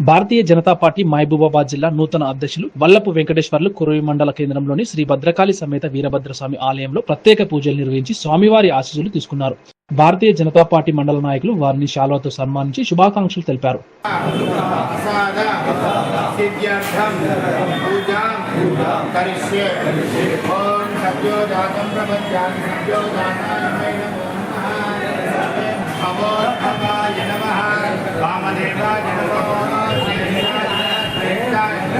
Bharatiya Janata party Mahabubabad జిల్లా నూతన అధ్యక్షులు వల్లపు వెంకటేశ్వర్లు కురవి మండల కేంద్రంలోని శ్రీ భద్రకాళి సమేత వీరభద్రస్వామి ఆలయంలో ప్రత్యేక పూజలు నిర్వహించి స్వామివారి ఆశీస్సులు తీసుకున్నారు. భారతీయ జనతా పార్టీ మండల నాయకులు వారిని శాల్వాతో సన్మానించి శుభాకాంక్షలు తెలిపారు. ప్రసాద సిద్ధ్యర్థం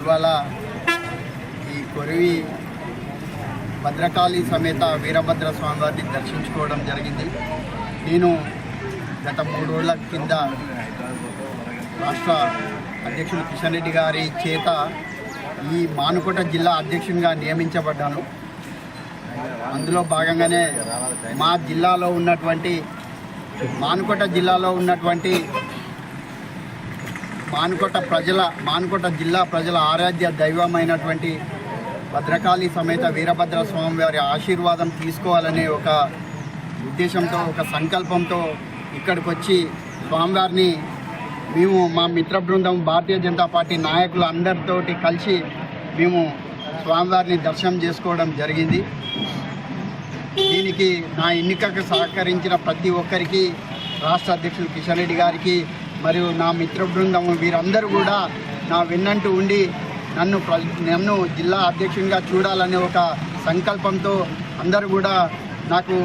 ఇవాళ ఈ కొరివి భద్రకాళి సమేత వీరభద్ర స్వామివారిని దర్శించుకోవడం జరిగింది. నేను గత మూడు రోజుల కింద రాష్ట్ర అధ్యక్షులు కిషన్ రెడ్డి గారి చేత ఈ మానుకోట జిల్లా అధ్యక్షునిగా నియమించబడ్డాను. అందులో భాగంగానే మా జిల్లాలో ఉన్నటువంటి మానుకోట జిల్లాలో ఉన్నటువంటి మానుకోట ప్రజల మానుకోట జిల్లా ప్రజల ఆరాధ్య దైవమైనటువంటి భద్రకాళి సమేత వీరభద్ర స్వామి వారి ఆశీర్వాదం తీసుకోవాలనే ఒక ఉద్దేశంతో ఒక సంకల్పంతో ఇక్కడికి వచ్చి స్వామివారిని మేము మా మిత్ర బృందం భారతీయ జనతా పార్టీ నాయకులు అందరితోటి కలిసి మేము స్వామివారిని దర్శనం చేసుకోవడం జరిగింది. దీనికి నా ఎన్నికకు సహకరించిన ప్రతి ఒక్కరికి రాష్ట్ర అధ్యక్షులు కిషన్ రెడ్డి గారికి మరియు నా మిత్ర బృందం వీరందరూ కూడా నా వెన్నంటూ ఉండి నన్ను నన్ను జిల్లా అధ్యక్షునిగా చూడాలనే ఒక సంకల్పంతో అందరూ కూడా నాకు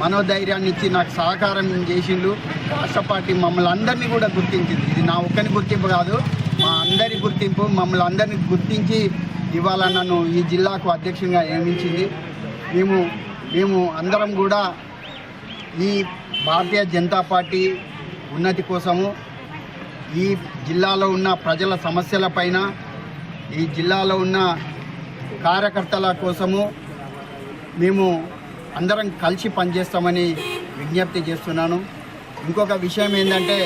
మనోధైర్యాన్ని ఇచ్చి నాకు సహకారం చేసిండు రాష్ట్ర పార్టీ మమ్మల్ని అందరినీ కూడా గుర్తించింది. ఇది నా ఒక్కని గుర్తింపు కాదు మా అందరి గుర్తింపు. మమ్మల్ని అందరినీ గుర్తించి ఇవాళ నన్ను ఈ జిల్లాకు అధ్యక్షునిగా నియమించింది. మేము మేము అందరం కూడా ఈ భారతీయ జనతా పార్టీ ఉన్నతి కోసము ఈ జిల్లాలో ఉన్న ప్రజల సమస్యల పైన ఈ జిల్లాలో ఉన్న కార్యకర్తల కోసము మేము అందరం కలిసి పనిచేస్తామని విజ్ఞప్తి చేస్తున్నాను. ఇంకొక విషయం ఏంటంటే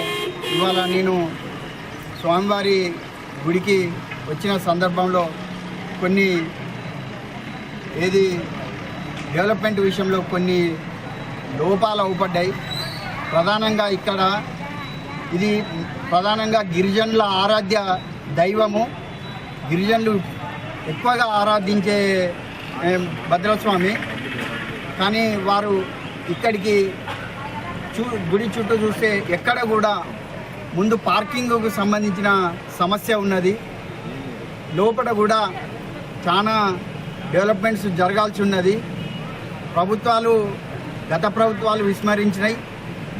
ఇవాళ నేను స్వామివారి గుడికి వచ్చిన సందర్భంలో కొన్ని ఏది డెవలప్మెంట్ విషయంలో కొన్ని లోపాలు అవుపడ్డాయి. ప్రధానంగా ఇక్కడ ఇది ప్రధానంగా గిరిజనుల ఆరాధ్య దైవము. గిరిజనులు ఎక్కువగా ఆరాధించే భద్రస్వామి. కానీ వారు ఇక్కడికి చూ గుడి చుట్టూ చూస్తే ఎక్కడ కూడా ముందు పార్కింగ్కు సంబంధించిన సమస్య ఉన్నది. లోపల కూడా చాలా డెవలప్మెంట్స్ జరగాల్సి ఉన్నది. ప్రభుత్వాలు గత ప్రభుత్వాలు విస్మరించినాయి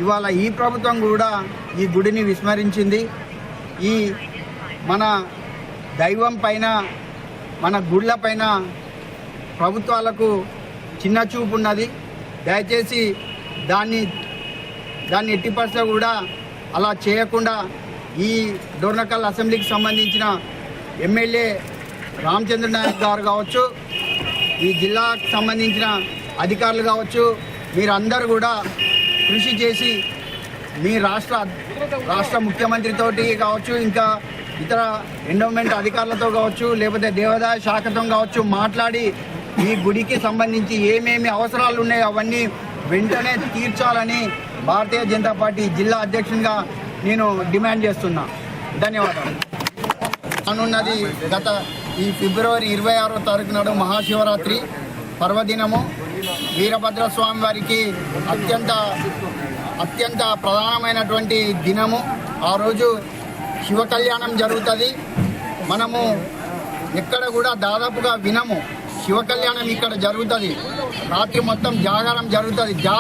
ఇవాళ ఈ ప్రభుత్వం కూడా ఈ గుడిని విస్మరించింది. ఈ మన దైవం పైన మన గుళ్ళ పైన ప్రభుత్వాలకు చిన్న చూపు ఉన్నది. దయచేసి దాన్ని దాన్ని ఎట్టి పరిస్థితుల్లో కూడా అలా చేయకుండా ఈ డోర్నకల్ అసెంబ్లీకి సంబంధించిన ఎమ్మెల్యే రామచంద్ర నాయక్ గారు కావచ్చు ఈ జిల్లాకు సంబంధించిన అధికారులు కావచ్చు మీరందరూ కూడా కృషి చేసి మీ రాష్ట్ర రాష్ట్ర ముఖ్యమంత్రితోటి కావచ్చు ఇంకా ఇతర ఎండోమెంట్ అధికారులతో కావచ్చు లేకపోతే దేవాదాయ శాఖతో కావచ్చు మాట్లాడి ఈ గుడికి సంబంధించి ఏమేమి అవసరాలు ఉన్నాయో అవన్నీ వెంటనే తీర్చాలని భారతీయ జనతా పార్టీ జిల్లా అధ్యక్షునిగా నేను డిమాండ్ చేస్తున్నా. ధన్యవాదాలు. అనున్నది గత ఈ ఫిబ్రవరి ఇరవై ఆరో తారీఖు నాడు మహాశివరాత్రి పర్వదినము. వీరభద్ర స్వామి వారికి అత్యంత అత్యంత ప్రధానమైనటువంటి దినము. ఆ రోజు శివ కళ్యాణం జరుగుతుంది. మనము ఎక్కడ కూడా దాదాపుగా వినము. శివ కళ్యాణం ఇక్కడ జరుగుతుంది. రాత్రి మొత్తం జాగారం జరుగుతుంది. జా